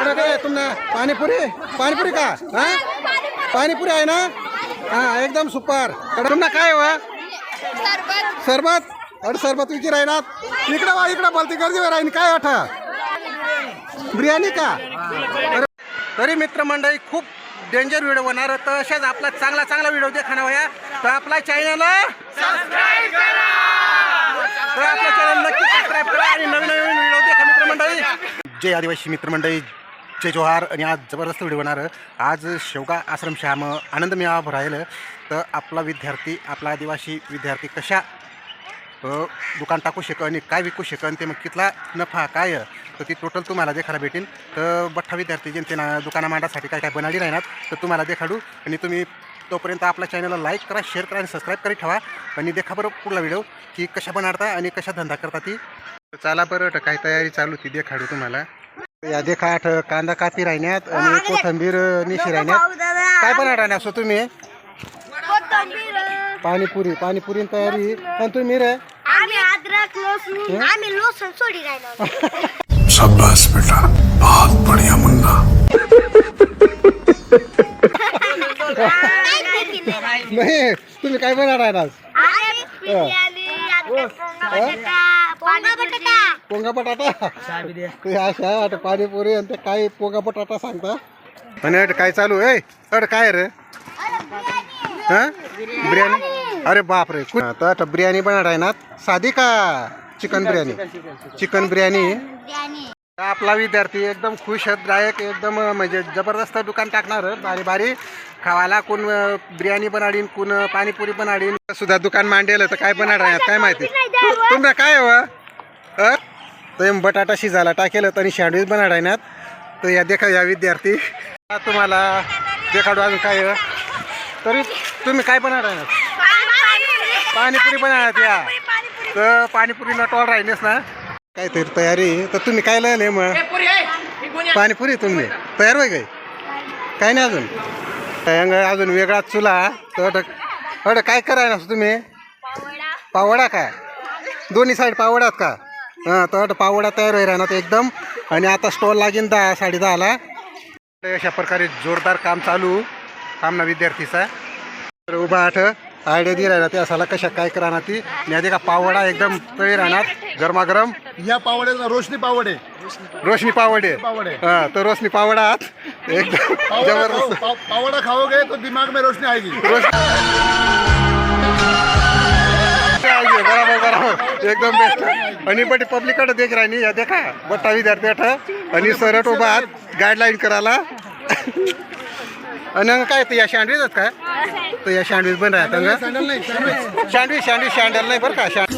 इकडं काय तुमने पाणीपुरी? पाणीपुरी का? हा? पाणीपुरी आहे ना? हा एकदम सुपर. तुमना काय हो सरबत? अरे सरबत विचार आहे ना इकडं वा इकडं बोलती गर्दी राहीन काय आठा? बिर्याणी का? अरे, तरी मित्रमंडळी खूप डेंजर व्हिडिओ होणार तर अशाच आपला चांगला चांगला व्हिडिओ देखा वया तर आपला चॅनल तर आपल्या चॅनल नक्की सबस्क्राईब करा आणि नवीन नवीन व्हिडिओ देखा मित्रमंडळी. जय आदिवासी मित्रमंडळी. जय जोहार. आणि आज जबरदस्त व्हिडिओ होणार आज शेवगा आश्रमश्याम आनंद मेळावा राहिलं तर आपला विद्यार्थी आपला आदिवासी विद्यार्थी कशा? दुकान टाकू शकन आणि काय विकू शकन ते मग कितला नफा काय? तर ती टोटल तुम्हाला देखायला भेटेन. तर बठ्ठा विद्यार्थी जे ना दुकाना मांडासाठी काय काय बनाली राहणार तर तुम्हाला देखाडू. आणि तुम्ही तोपर्यंत आपल्या चॅनलला लाईक करा शेअर करा आणि सबस्क्राईब करी ठेवा. आणि देखा बरं पुढला व्हिडिओ की कशा बनवता आणि कशा धंदा करता ती. चला बरं काय तयारी चालू ती देखाडू तुम्हाला. या देखा आठ कांदा कापी राहण्यात आणि कोथंबीर निशी राहण्यात काय बनवणार राहणार असो तुम्ही. पाणीपुरी पाणीपुरी तयारी. आणि तुम्ही रे. आम्ही अद्रक लसूण आम्ही लसूण सोडी राहिलो. शाबाश बेटा. बहुत बढ़िया मुन्ना नाही. तुम्ही काय बनवणार आहे आज पोंगा बटाटा. पोंगा बटाटा? अशा पाणीपुरी आणि ते काय पोंगा बटाटा सांगता? आणि अट काय चालू आहे? अट काय रे? हा? बिर्याणी. अरे बाप रे आता बिर्याणी बनवणार आहे ना? साधी का चिकन बिर्याणी? चिकन बिर्याणी? आपला विद्यार्थी एकदम खुश दायक एकदम म्हणजे जबरदस्त दुकान टाकणार बारी बारी. खावाला कोण बिर्याणी बनाडीन कोण पाणीपुरी बनाडीन. सुद्धा दुकान मांडेल तर काय बनणार आहे? काय माहिती? तुमचं काय हो अ? तर बटाटा शिजायला टाकेल तरी सँडविच ना तर या देखा या विद्यार्थी. हा तुम्हाला देखाडू अजून काय? तरी तुम्ही काय ना पाणीपुरी बनवणार या. तर पाणीपुरी नटवाल राहिलेस ना. काहीतरी तयारी तर तुम्ही काय लिहिले मग? पाणीपुरी तुम्ही तयार होय काय? काय नाही अजून. काय अंग अजून वेगळा चुला. तर अट- अट काय करायला तुम्ही? पावडा काय? दोन्ही साईड पावड्यात का? हां तर पावडा तयार होई राहणार एकदम. आणि आता स्टॉल लागेल दहा साडे दहाला. अशा प्रकारे जोरदार काम चालू. आमना विद्यार्थीचा. तर उभा आठ. आयडिया दे राहणार ते असाला कशा काय करा ती. आणि का पावडा एकदम तळी राहणार गरमागरम. या पावड्याचा रोशनी पावडे. रोशनी पावडे. पावडे. हा तर रोशनी पावडा आहात एकदम जबरदस्त. पाव- पावडा खाओगे तो दिमाग में रोशनी आएगी. आहे, बराबर बराबर. एकदम बेस्ट आणि बट पब्लिककडे देख राहिनी या देखा बट्टा विद्यार्थी अठ आणि सरट उभा आहात. गाईडलाईन करायला. आणि काय ते या सँडविच काय तर या सँडविच बन राहत सँडविच. सँडविच सँडविच सँडल नाही बरं का? सँड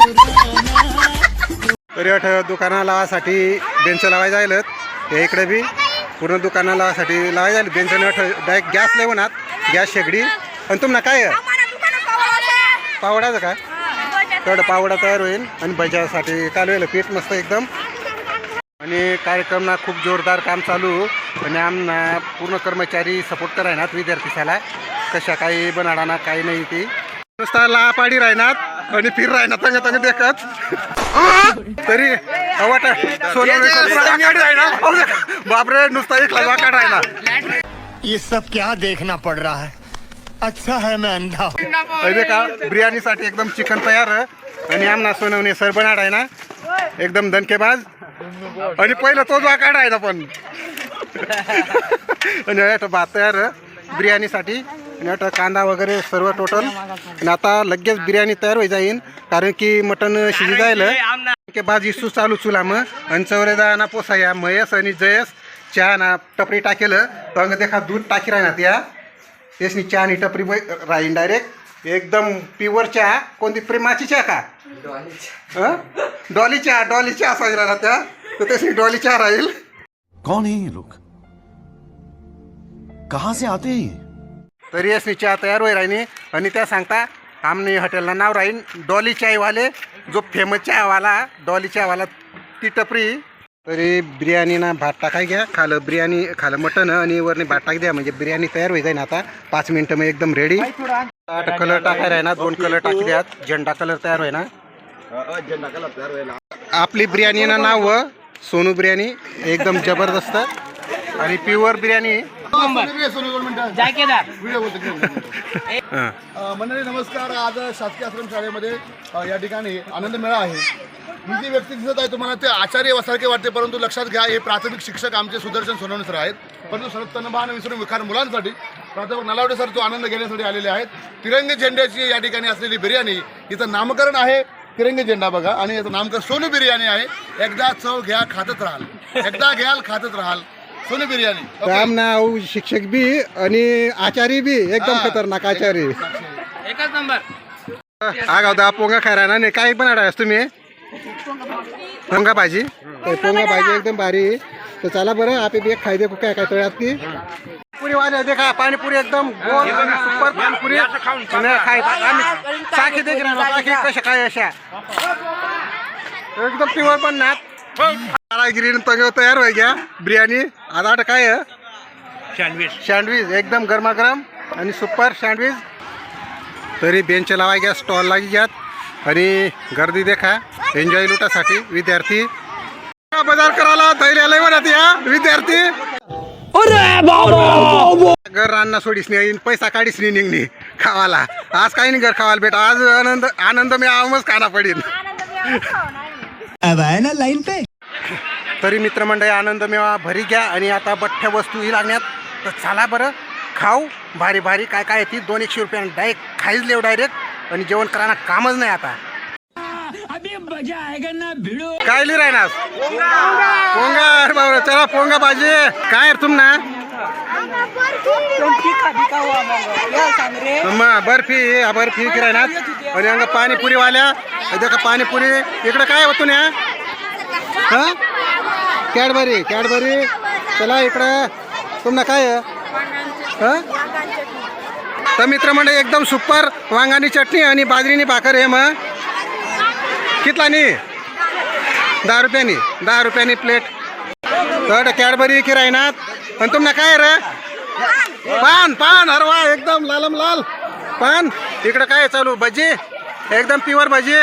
तरी अठ दुकाना लावासाठी बेंच लावाय जायलत. हे इकडे बी. पूर्ण दुकाना लावासाठी लावाय जायला बेंच अठ डायरेक्ट गॅस लेवनात गॅस शेगडी. आणि तुम्हाला काय? पावडाचं काय तेवढं पावडा तयार होईल आणि भज्यासाठी कालवेलं पीठ मस्त एकदम. आणि कार्यक्रमना खूप जोरदार काम चालू. आणि आमना पूर्ण कर्मचारी सपोर्ट करायनात विद्यार्थीशाला कशा काही बनाडाना काही नाही ती. नुसता लापाडी राहणार आणि फिर राहणार तंग तंग देखत. तरी अवाट बापरे नुसता एक वाकाड राहणार. ये सब क्या देखना पड़ रहा है? अच्छा है मैं अंडा अरे का बिर्याणीसाठी एकदम चिकन तयार आणि आमना सोनवणे सर बनाड आहे ना एकदम दणकेबाज. आणि पहिलं तोच वाकाड आहे ना पण. आणि आता भात तयार बिर्याणीसाठी. आणि आता कांदा वगैरे सर्व टोटल आणि आता लगेच बिर्याणी तयार होई जाईन कारण की मटन शिजी जायलं. के बाद इसू चालू चुला मग आणि चौरे ना पोसाया मयस आणि जयस. चहा ना टपरी टाकेल. तर अंग देखा दूध टाकी राहणार त्या. तेसनी चहा आणि टपरी बै- राहीन डायरेक्ट एकदम प्युअर चहा कोणती प्रेमाची चहा का? हं? डॉली चहा डॉली चहा असायची राहणार त्या। तर तेसनी डॉली चहा राहील। कौन है लोग? कहाँ से आते हैं तरी यसनी चहा तयार होई राहिनी। आणि त्या सांगता आमनी हॉटेलला नाव राहीन डॉली चायवाले जो फेमस चहावाला डॉली चहावाला ती टपरी। तरी बिर्याणी ना भात टाकाय घ्या. खालं बिर्याणी खालं मटन आणि वरनी भात टाक द्या. म्हणजे बिर्याणी तयार होई जाईन आता. पाच मिनिटं मग एकदम रेडी आठ कलर टाकायला आहे ना दोन कलर टाकी द्यात. झेंडा कलर तयार होय ना आपली बिर्याणी ना नाव सोनू बिर्याणी. एकदम जबरदस्त. आणि प्युअर बिर्याणी. मंडळी नमस्कार. आज शासकीय आश्रम शाळेमध्ये या ठिकाणी आनंद मेळा आहे. ही जी व्यक्ती दिसत आहे तुम्हाला ते आचार्य सारखे वाटते परंतु लक्षात घ्या हे प्राथमिक शिक्षक आमचे सुदर्शन सोनवणे सर आहेत परंतु शरद तनभान विसरून विखार मुलांसाठी प्राध्यापक नलावडे सर तो आनंद घेण्यासाठी आलेले आहेत तिरंगी झेंड्याची या ठिकाणी असलेली बिर्याणी इथं नामकरण आहे तिरंगी झेंडा बघा आणि याचं नामकरण सोनू बिर्याणी आहे एकदा चव घ्या खातच राहाल एकदा घ्याल खातच राहाल सोनू बिर्याणी? काम नाव शिक्षक बी आणि आचारी बी एकदम हा. खतरनाक आचारी आगाव दा पोंगा खायला ना नाही काही पण आहेस तुम्ही पोंगा भाजी. ते पोंगा भाजी एकदम भारी. तर चला बरं आपे बी एक खाई दे काय काय तळ्यात की? पुरी वाले देखा पाणीपुरी एकदम गोल सुपर पाणीपुरी. आणि खाय आम्ही चाकी देख ना चाकी कशा काय अशा. एकदम प्युअर पण नात. कारागिरी तंग तयार व्हाय घ्या. बिर्याणी आता आता काय आहे? सँडविच एकदम गरमागरम आणि सुपर सँडविच तरी बेंच लावाय घ्या स्टॉल लागी घ्यात. आणि गर्दी देखा. एन्जॉय लुटासाठी विद्यार्थी. बाजार करायला लय म्हणत या विद्यार्थी. घर रान्ना सोडीस नाही पैसा काढीस नाही निघणी खावाला. आज काही नाही घर खावायला भेट आज आनंद आनंद मी आवमच खाना पडीन. अब है ना लाइन पे? तरी मित्रमंडळी आनंद मेवा भरी घ्या आणि आता बठ्ठ्या वस्तू ही लागण्यात. तर चला बरं खाऊ. भारी भारी काय काय ती? दोन एकशे रुपयानं डायरेक्ट खाईच लेव डायरेक्ट आणि जेवण करायला कामच नाही आता. काय लिहि राहणार पोंगा अरे बाबा चला पोंगा भाजी काय तुम ना? मग बर्फी हा बर्फी की राहणार आणि अंग पाणीपुरी वाल्या देखा पाणीपुरी. इकडं काय होतो ना? हा? Cadbury Cadbury. चला इकडं. तुम्हाला काय? हा? तर मित्रमंडळी एकदम सुपर वांगानी चटणी आणि बाजरीनी भाकर आहे मग. कितलानी? दहा रुपयानी. दहा रुपयानी प्लेट तर कॅडबरी की राहणार आणि तुम्हाला काय रे? पान पान हरवा एकदम लालम लाल. पान. इकडं काय चालू? भजी? एकदम प्युअर भजी.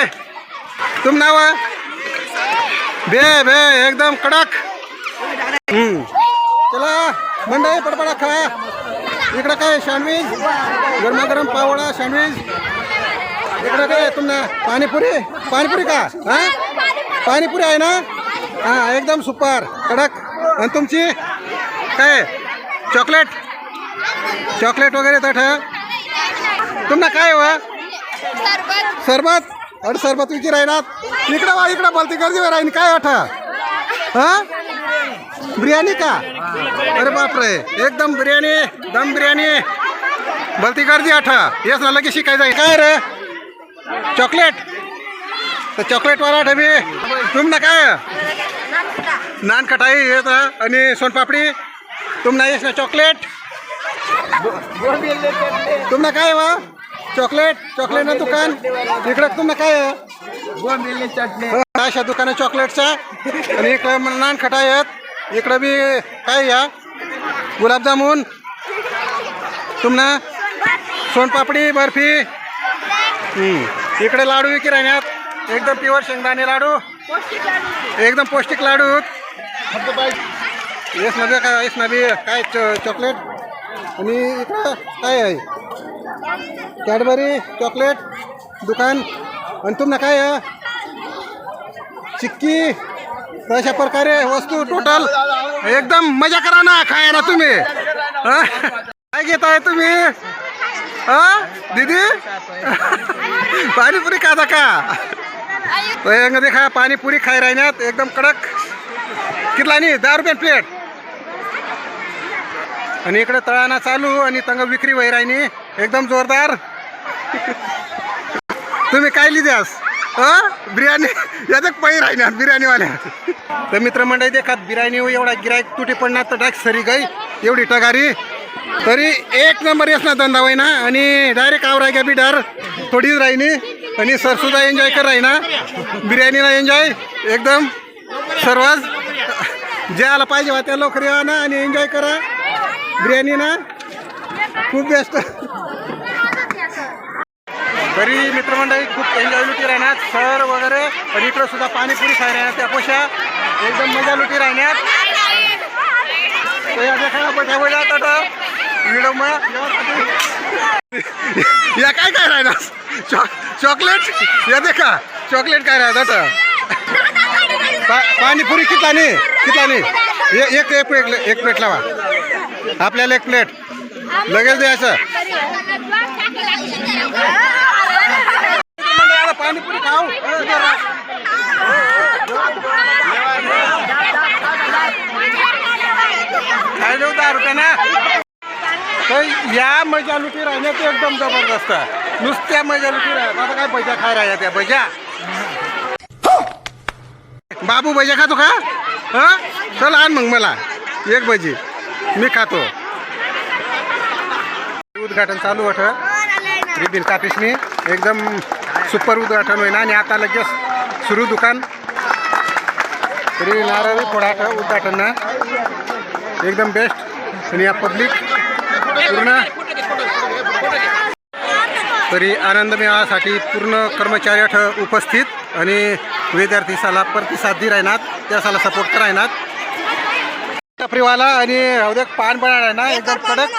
तुम नाव? बे बे एकदम कडक. हम्म. चला मंडळी पडपडा खा. इकडं काय सँडविच गरमागरम पावडा सँडविच इकडं काय तुम्हाला पाणीपुरी? पाणीपुरी का? हा? पाणीपुरी आहे ना? हा एकदम सुपर. कडक. आणि तुमची? काय? चॉकलेट? चॉकलेट वगैरे तठ तुम्हाला काय व सरबत. अरे सरबत विचार राहणार इकडं वा इकडं बोलती गर्दी राहीन. काय अठा हा? बिर्याणी का? अरे बापरे. एकदम बिर्याणी दम बिर्याणी. भलती गर्दी आठ येस ना लगेच शिकायचं काय रे? चॉकलेट? तर चॉकलेटवाला आठा तुम ना काय नान खटाई येत आणि सोनपापडी. तुम ना येस ना चॉकलेट तुमना काय वा चॉकलेट चॉकलेट ना दुकान. इकडं तुमना काय आहे? अशा दुकान चॉकलेटचा आणि इकडं नान खटाई आहेत. इकडं बी काय या? गुलाबजामुन. तुमना सोनपापडी बर्फी. इकडे लाडू विकी राहण्यात एकदम प्युअर शेंगदाणे लाडू. एकदम पौष्टिक लाडू. येस नव्हे काय येस नव्हे काय चॉकलेट? आणि इकडं काय आहे? कॅडबरी चॉकलेट दुकान. आणि तुम्हाला काय आहे? चिक्की. अशा प्रकारे वस्तू टोटल एकदम मजा करा ना खाया ना तुम्ही काय घेताय तुम्ही? हा? दीदी? पाणीपुरी खाता का? तो देखा पाणीपुरी खाय राहण्यात एकदम कडक. कितला नाही दहा रुपये प्लेट. आणि इकडे तळाना चालू आणि तंग विक्री वैरायनी एकदम जोरदार. तुम्ही काय लिहिद्यास बिर्याणी? याच्यात पै राहिण्यात बिर्याणीवाल्या. तर मित्रमंडळी देखात बिर्याणी एवढा गिरायक तुटी पडणार तर डायक सरी गई. एवढी टगारी. तरी एक नंबर येस ना धंदा होईना. आणि डायरेक्ट आवराय का बिडार. थोडीच राहिनी. आणि सरसुद्धा एन्जॉय कर राहिना. बिर्याणीला एन्जॉय एकदम. सर्वच. जे आला पाहिजे बा त्या लवकर या ना आणि एन्जॉय करा. बिर्याणी ना खूप बेस्ट तरी मित्रमंडळी खूप एन्जॉय लुटी राहण्यात. सर वगैरे. आणि इकडं सुद्धा पाणीपुरी खाय राहण्यात त्या पोशा. एकदम मजा लुटी राहण्यात. तो या देखा बैठा बैठा टाटा या काय काय राहिला? चॉकलेट? या देखा. चॉकलेट काय राहत पा पाणीपुरी कितला नाही कितला नाही एक एक प्लेट एक प्लेट लावा. आपल्याला एक प्लेट. लगेच द्यायचं पाणीपुरी खाऊ. काय देऊ दहा रुपये ना? तर या मजा लुटी राहण्यात एकदम जबरदस्त नुसत्या मजा लुटी राहत आता काय पैसा खाय राहिल्या त्या भज्या बाबू भज्या खातो का? हा? चल आण मग मला. एक भजी. मी खातो. उद्घाटन चालू होतं. रिबिन कापिसनी. एकदम सुपर उद्घाटन होईना आणि आता लगेच सुरू दुकान. तरी नारळी फोडाट उद्घाटन ना. एकदम बेस्ट आणि या पब्लिक पूर्ण तरी आनंद मेळासाठी पूर्ण कर्मचारी अठ उपस्थित आणि विद्यार्थी साला प्रतिसाद दी राहणार त्या साला सपोर्ट करायनात टपरीवाला आणि अवधे पान बनाड ना एकदम कडक.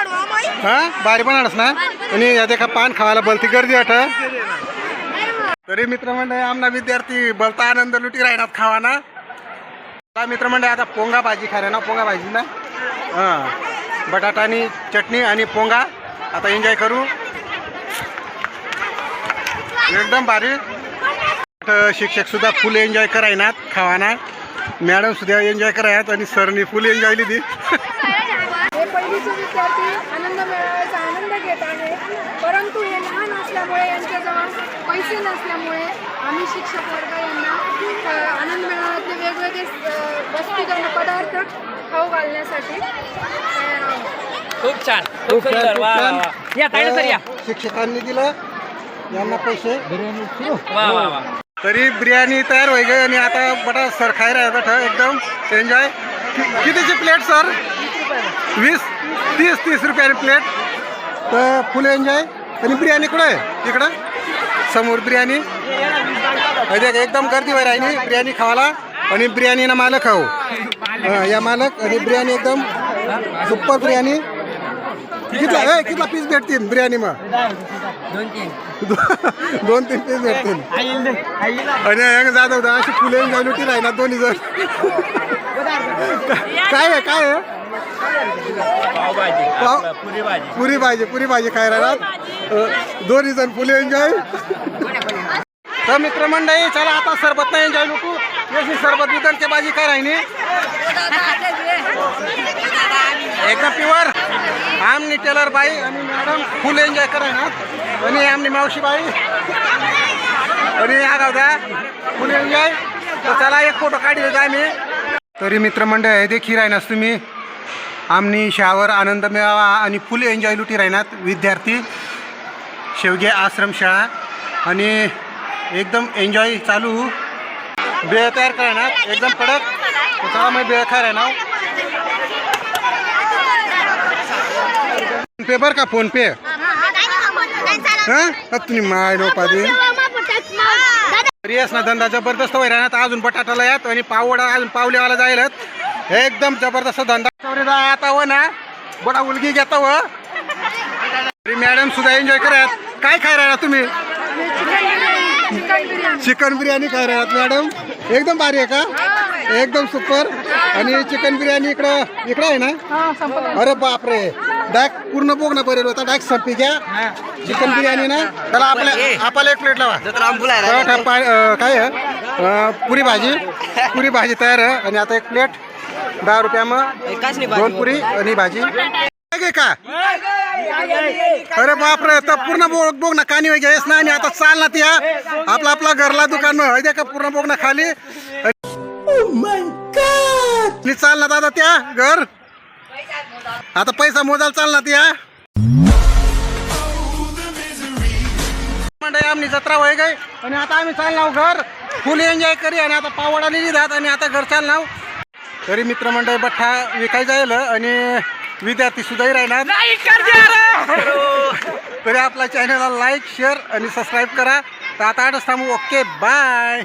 हा बारी बनाडस ना. आणि या देखा पान खावायला बोलती गर्दी अठ तरी मित्रमंडळ आमना विद्यार्थी बोलता आनंद लुटी राहणार खावाना. आता मित्रमंडळ आता पोंगा भाजी खाय ना पोंगा भाजी ना. हां. बटाटा आणि चटणी आणि पोंगा. आता एन्जॉय करू. एकदम भारी. शिक्षक सुद्धा फुल एन्जॉय करायनात खावाना मॅडम सुद्धा एन्जॉय करायत आणि सरनी फुल एन्जॉय दिली हे पहिलीचे विद्यार्थी आनंद मेळाव्याचा आनंद घेत आहे. परंतु हे लहान असल्यामुळे यांच्याजवळ पैसे नसल्यामुळे आम्ही शिक्षक वर्ग यांना आनंद मेळाव्यातले वेगवेगळे वस्तू पदार्थ खाऊ घालण्यासाठी तयार आहोत. खूप छान. खूप सुंदर. वा वा वा. या ताईडे सर या. शिक्षकांनी दिलं यांना पैसे. वा वा वा. तरी बिर्याणी तयार होई गई आणि आता बटा सर खाय राहत एकदम एन्जॉय कितीची प्लेट सर वीस तीस तीस रुपयाची प्लेट तर फुल एन्जॉय आणि बिर्याणी कुठं आहे? तिकडं समोर बिर्याणी. एकदम गर्दी वर राहिली. बिर्याणी खावाला आणि बिर्याणीना मालक खाऊ या मालक आणि बिर्याणी एकदम सुपर बिर्याणी. कितला ए कितला पीस भेटतील बिर्याणी मग दोन तीन पीस भेटतील. आणि हंग जात होता अशी फुले जालुटी राहिला दोन्ही जण. काय आहे काय आहे? पावभाजी पाव- आपलं पुरी भाजी पुरी भाजी पुरी भाजी खाय राहणार दोन्ही जण फुले एन्जॉय तर मित्रमंडळी चला आता सरबत नाही एन्जॉय लुटू याची सरबत वितरण के भाजी काय राहिनी एकदम प्युअर आमनी टेलर बाई आणि मॅडम फुल एन्जॉय करायना आणि आमनी मावशी बाई. आणि या गावदा फुल एन्जॉय तर चला एक फोटो काढले होता आम्ही तरी मित्रमंडळ हे देखील राहणार तुम्ही. आमनी शावर आनंद मिळावा आणि फुल एन्जॉय लुटी राहणार विद्यार्थी. शेवगे आश्रमशाळा आणि एकदम एन्जॉय चालू. बेळ तयार करणार एकदम कडक. तर चला मग बेळ खा राहणार फोन पे बरं का फोन पे हां? तुम्ही माय नो दे तरी येस ना धंदा जबरदस्त होई राहणार अजून बटाटाला यात आणि पावडा अजून पावलेवाला जाईल एकदम जबरदस्त धंदा. आता व ना. बडा उलगी घेता व मॅडम सुद्धा एन्जॉय करत काय खाय राहिला तुम्ही? चिकन बिर्याणी खाय राहिलात मॅडम एकदम भारी आहे का? एकदम सुपर आणि चिकन बिर्याणी इकडं इकडं आहे ना? अरे बापरे. डाक पूर्ण बोग ना बरेल होता. डाक संपी घ्या. चिकन बिर्याणी ना? त्याला आपल्या आपल्याला एक प्लेट लावा. काय पुरी भाजी. पुरी भाजी तयार आहे. आणि आता एक प्लेट दहा रुपया मग. दोन पुरी आणि भाजी. का? अरे बापरे तर पूर्ण बोग बोग ना कानी घ्यायस ना आणि आता चाल ना त्या आपला आपला घरला दुकान आहे. का पूर्ण बोग ना खाली. आणि चाल ना दादा त्या घर. आता पैसा मोजायला चाल ना त्या मंडळी आमनी जत्रा होय गई आणि आता आम्ही चालनाव घर. फुल एन्जॉय करी आणि आता पावडा लिहिली जात आणि आता घर चालनाव तरी मित्रमंडळी बठ्ठा विकाय जाईल आणि विद्यार्थी सुद्धाही राहणार. तरी आपल्या चॅनलला लाईक शेअर आणि सबस्क्राईब करा. तर आता आठच थांबू. Okay bye